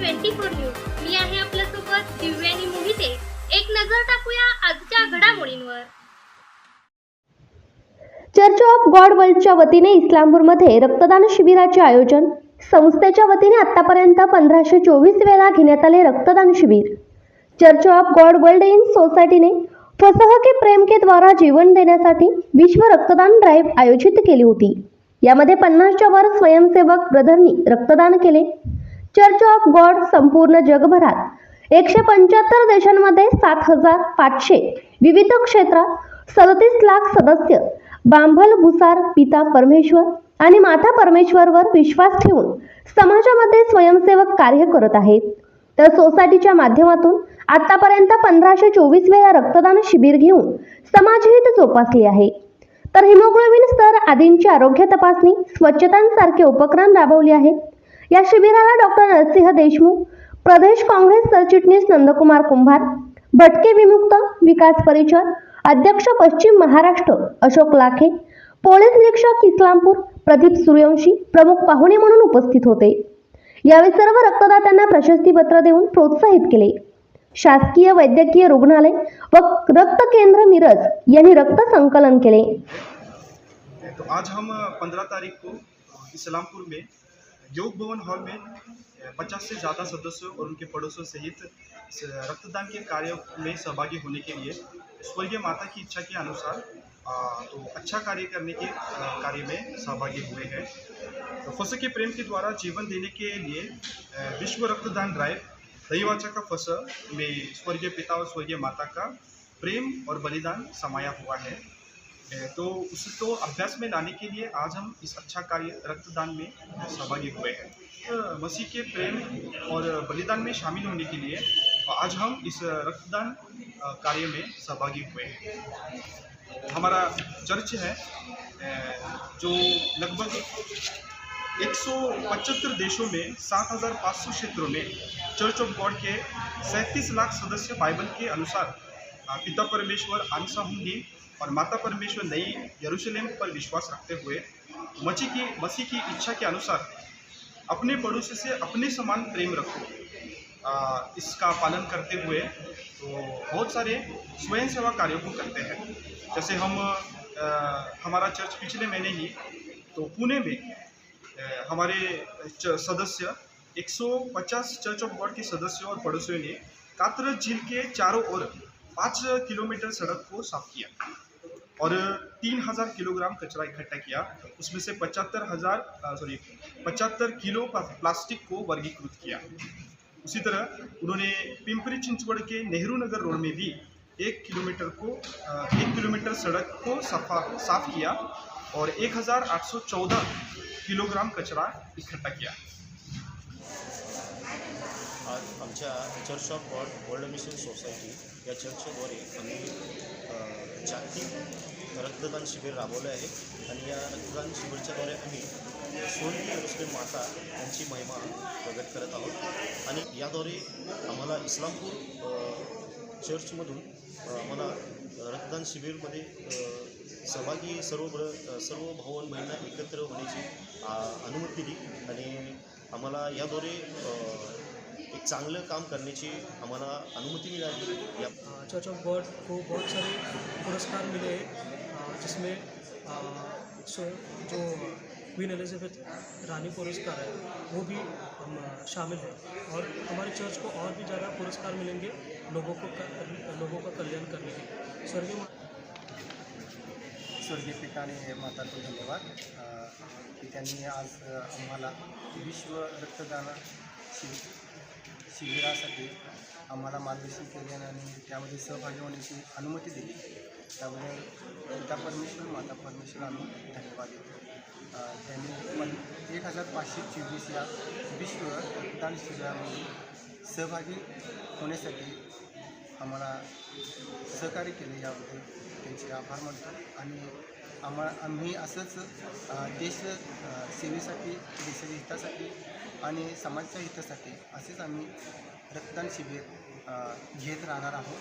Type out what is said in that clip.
Twenty four news. मी आहे आपल्यासोबत दिव्यानी मोहिते. एक नजर टाकूया आजच्या घडामोडींवर. चर्च ऑफ गॉड वर्ल्डच्या वतीने इस्लामपूरमध्ये रक्तदान शिबिराचे आयोजन. संस्थेच्या वतीने आतापर्यंत पंधराशे चोवीस वेळा घेण्यात आले रक्तदान शिबिर. Church of God world in सोसायटीने फसह के प्रेम के द्वारा जीवन देण्यासाठी विश्व रक्तदान ड्राईव्ह आयोजित केली होती. यामध्ये पन्नासच्या वर स्वयंसेवक ब्रदरनी रक्तदान केले. चर्च ऑफ गॉड संपूर्ण जगभरात एकशे पंच्याहत्तर देशांमध्ये सात हजार पाचशे विविध क्षेत्रात सदतीस लाख सदस्य बांभल भुसार पिता परमेश्वर आणि माता परमेश्वरवर विश्वास ठेवून समाजामध्ये स्वयंसेवक कार्य करत आहेत. तर सोसायटीच्या माध्यमातून आतापर्यंत पंधराशे चोवीस वेळा रक्तदान शिबिर घेऊन समाजहित जोपासले आहे. तर हिमोग्लोबिन स्तर आदींची आरोग्य तपासणी स्वच्छतांसारखे उपक्रम राबवले आहेत. या शिबिराला डॉक्टर नरसिंह देशमुख प्रदेश काँग्रेस सरचिटणीस नंदकुमार कुंभार भटके विमुक्त विकास परिषद अध्यक्ष पश्चिम महाराष्ट्र अशोक लाखे पोलीस निरीक्षक इस्लामपूर प्रदीप सूर्यवंशी प्रमुख पाहुणे म्हणून उपस्थित होते. यावेळी सर्व रक्तदात्यांना प्रशस्तीपत्र देऊन प्रोत्साहित केले. शासकीय वैद्यकीय रुग्णालय व रक्त केंद्र मिरज यांनी रक्त संकलन केले. तो आज हम पंद्रह तारीख को इस्लामपुर में योग भवन हॉल में पचास से ज़्यादा सदस्यों और उनके पड़ोसियों सहित रक्तदान के कार्य में सहभागी होने के लिए स्वर्गीय माता की इच्छा के अनुसार तो अच्छा कार्य करने के कार्य में सहभागी हुए हैं। तो फस के प्रेम के द्वारा जीवन देने के लिए विश्व रक्तदान ड्राइव रविवाचा का फस में स्वर्गीय पिता और स्वर्गीय माता का प्रेम और बलिदान समाया हुआ है। तो उसको अभ्यास में लाने के लिए आज हम इस अच्छा कार्य रक्तदान में सहभागी हुए हैं। अ, मसीह के प्रेम और बलिदान में शामिल होने के लिए आज हम इस रक्तदान कार्य में सहभागी हुए हैं। हमारा चर्च है जो लगभग 175 देशों में 7,500 क्षेत्रों में चर्च ऑफ़ गॉड के 37 लाख सदस्य बाइबल के अनुसार पिता परमेश्वर आंसा होंगे। और माता परमेश्वर नई यरूशलेम पर विश्वास रखते हुए मची की मसीह की इच्छा के अनुसार अपने पड़ोसी से अपने समान प्रेम रखो। इसका पालन करते हुए तो बहुत सारे स्वयं सेवा कार्यों को करते हैं। जैसे हम अ, हमारा चर्च पिछले महीने ही तो पुणे में अ, हमारे सदस्य 150 चर्च ऑफ़ गॉड के सदस्यों और पड़ोसियों ने कातरज झील के चारों ओर पाँच किलोमीटर सड़क को साफ़ किया। और तीन हज़ार किलोग्राम कचरा इकट्ठा किया। उसमें से पचहत्तर हज़ार सॉरी पचहत्तर किलो प्लास्टिक को वर्गीकृत किया। उसी तरह उन्होंने पिंपरी चिंचवड़ के नेहरू नगर रोड में भी एक किलोमीटर को एक किलोमीटर सड़क को सफ़ा, साफ़ किया और एक हज़ार आठ सौ चौदह किलोग्राम कचरा इकट्ठा किया। आज आमच्या church of God world mission society या चर्चद्वारे आम्ही जागतिक रक्तदान शिबिर राबवलं आहे. आणि या रक्तदान शिबिरच्याद्वारे आम्ही स्वर्गीय मुस्लिम माता यांची महिमा प्रगट करत आहोत. आणि याद्वारे आम्हाला इस्लामपूर चर्चमधून आम्हाला रक्तदान शिबिरमध्ये सहभागी सर्व ब्र सर्व भावन आणि एकत्र होण्याची अनुमती दिली. आणि आम्हाला याद्वारे चांगलं काम करण्याची आम्हाला अनुमति मिळाली. या चर्च ऑफ़ गॉड को बहुत सारे पुरस्कार मिले हैं जिसमें सो जो क्वीन एलिजाबेथ रानी पुरस्कार है वो भी हम शामिल है। और हमारे चर्च को और भी ज़्यादा पुरस्कार मिलेंगे लोगों को क- लोगों का कल्याण करने के स्वर्गीय मा- स्वर्गीय पिताने माताचं धन्यवाद. की त्यांनी आज आम्हाला विश्व रक्तदान शि शिबिरासाठी आम्हाला मार्गदर्शन केले आणि त्यामध्ये सहभागी होण्याची अनुमती दिली. त्यामुळे पिता परमेश्वर माता परमेश्वर आम्ही धन्यवाद देतो. त्यांनी पण एक हजार पाचशे चोवीस या विश्व रक्तदान शिबिरामध्ये सहभागी होण्यासाठी आम्हाला सहकार्य केले याबद्दल त्यांचे आभार मानतो. आणि आम्हा आम्ही असंच देश सेवेसाठी देशाच्या हितासाठी आणि समाजाच्या हितासाठी असेच आम्ही रक्तदान शिबिर घेत राहणार आहोत.